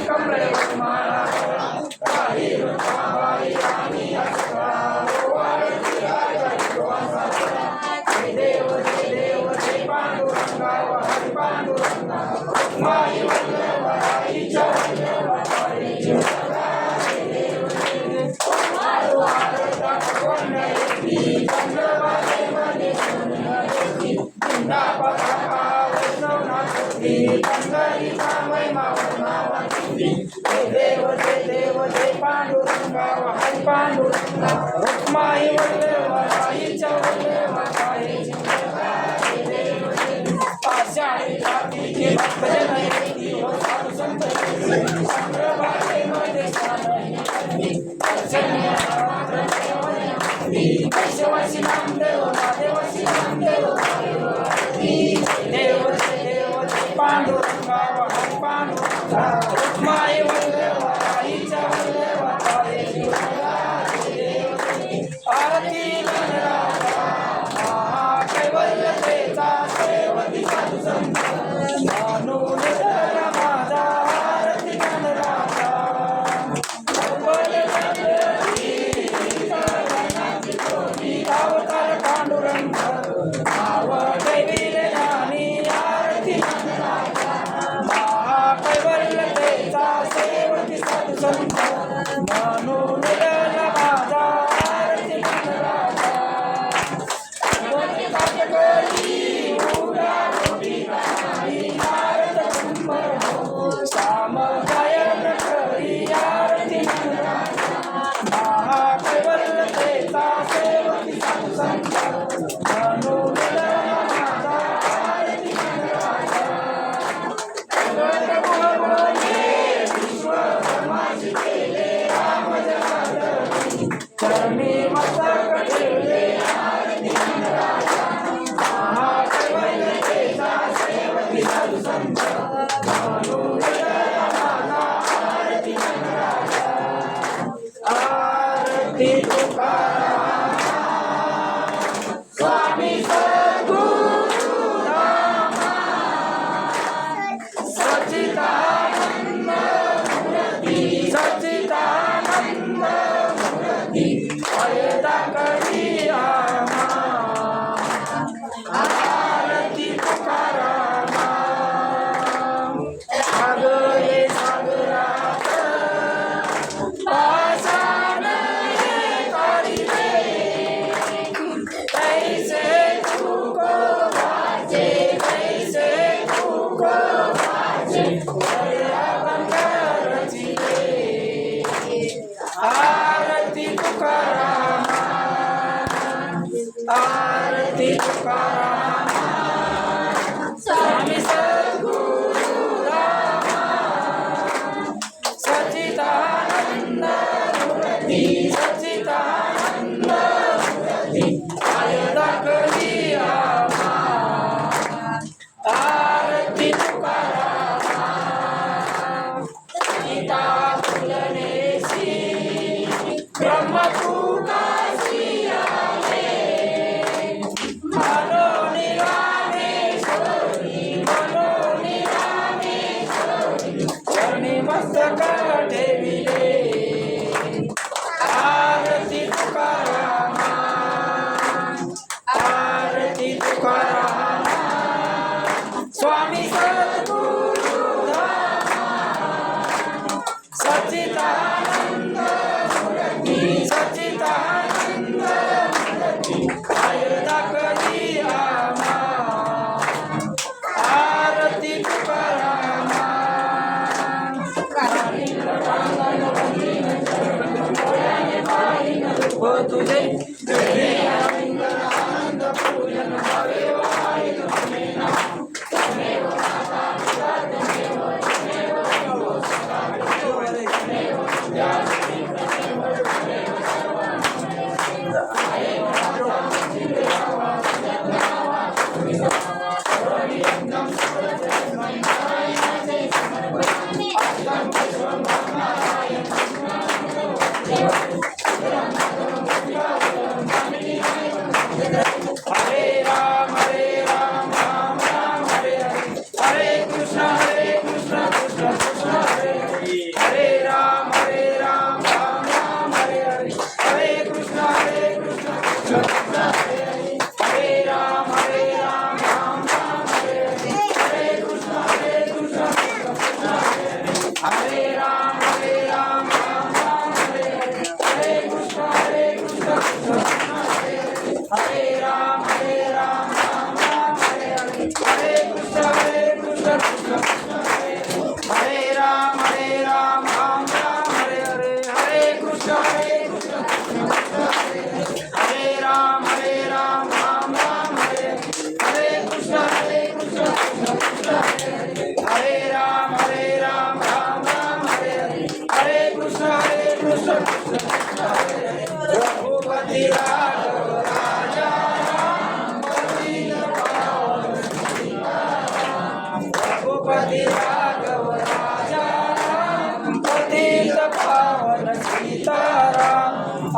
வணக்கம் பிரதேஷ்குமார் देव दे देव दे पांडुरंगा वाई पांडुरंगा माई वल्ले वाई चवले वाई पाषाणी जाती के মানব Brahma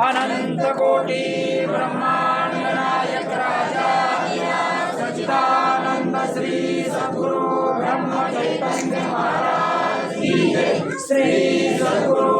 अनंत कोटि ब्रह्मांड नायक राजा सच्चिदानंद श्री सद्गुरु ब्रह्म चैतन्य महाराज श्री सद्गुरु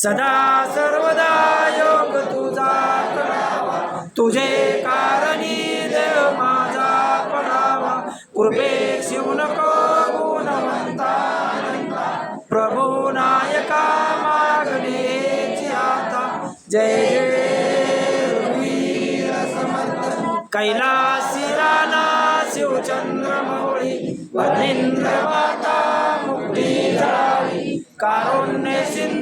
सदा सर्वदा योग तुझा करावा. तुझे कारणी देव माझा पडावा कृपे शिव नको गुणवंता प्रभू नायका मागणे आता. जय जय समर्थ कैलासी राणा शिवचंद्र मौळी. वनिंद्र माता मुक्ती झाली कारुण्य सिंध